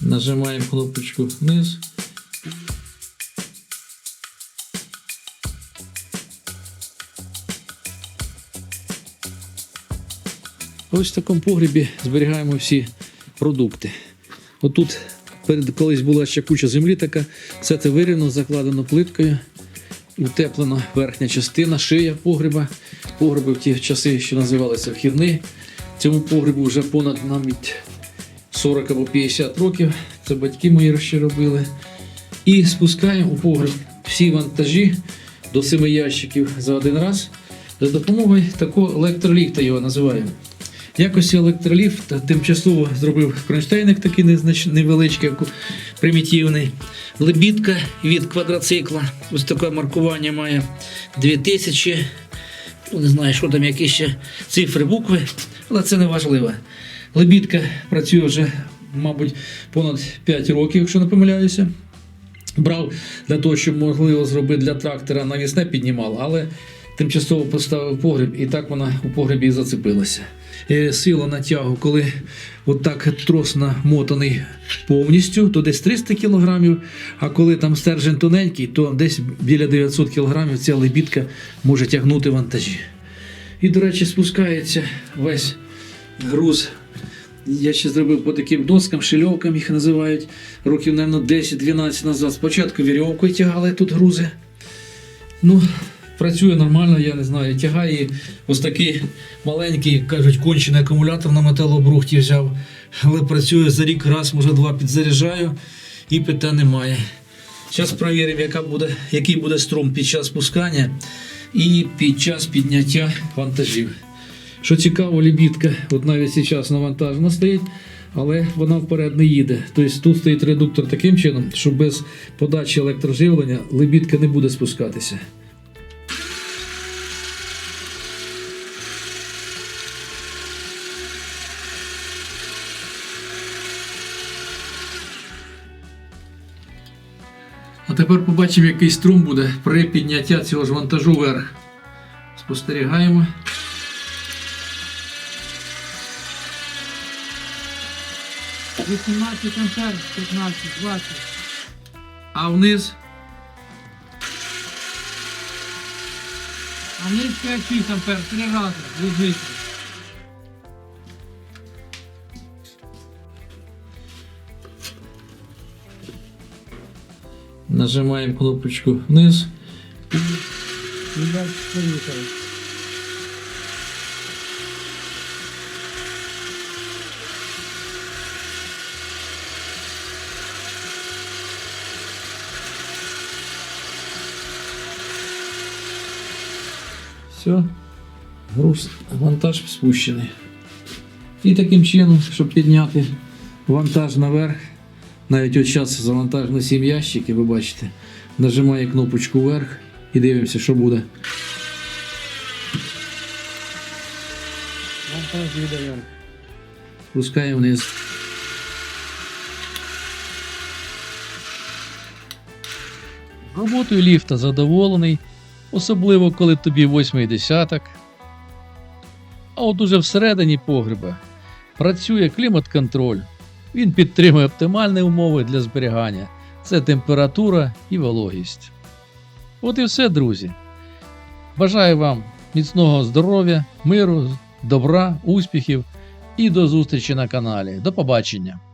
Нажимаємо кнопочку вниз. Ось в такому погребі зберігаємо всі продукти. Отут перед колись була ще куча землі така, все це вирівно, закладено плиткою, утеплена верхня частина, шия погреба. Погреби в ті часи, що називалися вхідні. Цьому погребу вже понад навіть 40 або 50 років. Це батьки мої ще робили. І спускаємо у погреб всі вантажі до 7 ящиків за один раз за допомогою такого електроліфта його називаємо. В якості електроліфта тимчасово зробив кронштейник такий невеличкий, примітивний. Лебідка від квадроцикла. Ось таке маркування має 2000. Ну, не знаю, що там, які ще цифри, букви, але це не важливо. Лебідка працює вже, мабуть, понад 5 років, якщо не помиляюся. Брав для того, щоб можливо зробити для трактора навісне піднімав, але тимчасово поставив погреб, і так вона у погребі і зацепилася. Е, Сила натягу, коли отак трос намотаний повністю, то десь 300 кг, а коли там стержень тоненький, то десь біля 900 кг ця лебідка може тягнути вантажі. І, до речі, спускається весь груз я ще зробив по таким доскам, шильовкам їх називають. Років, мабуть, 10-12 назад. Спочатку вірьовкою тягали тут грузи. Ну, працює нормально, я не знаю. Тягає ось такий маленький, кажуть, кончений акумулятор на металобрухті взяв. Але працює за рік, раз, може два підзаряджаю і питань немає. Зараз перевіримо, яка буде, який буде струм під час спускання і під час підняття вантажів. Що цікаво, лебідка, от навіть зараз навантажена стоїть, але вона вперед не їде. Тобто тут стоїть редуктор таким чином, що без подачі електроживлення лебідка не буде спускатися. А тепер побачимо, який струм буде при піднятті цього ж вантажу вверх. Спостерігаємо. Вісімнадцять ампер, 15, 20. А вниз А вниз 5-6 ампер, три рази. Лежить. нажимаємо кнопочку вниз. І далі Все. Груз, вантаж спущений. І таким чином, щоб підняти вантаж наверх, навіть от зараз завантажено 7 ящиків, ви бачите, нажимає кнопочку вверх і дивимося, що буде. Вантаж віддаємо. Спускаємо вниз. Роботою ліфта задоволений, особливо коли тобі восьмий десяток. А от уже всередині погреба працює клімат-контроль. Він підтримує оптимальні умови для зберігання. Це температура і вологість. От і все, друзі. Бажаю вам міцного здоров'я, миру, добра, успіхів і до зустрічі на каналі. До побачення!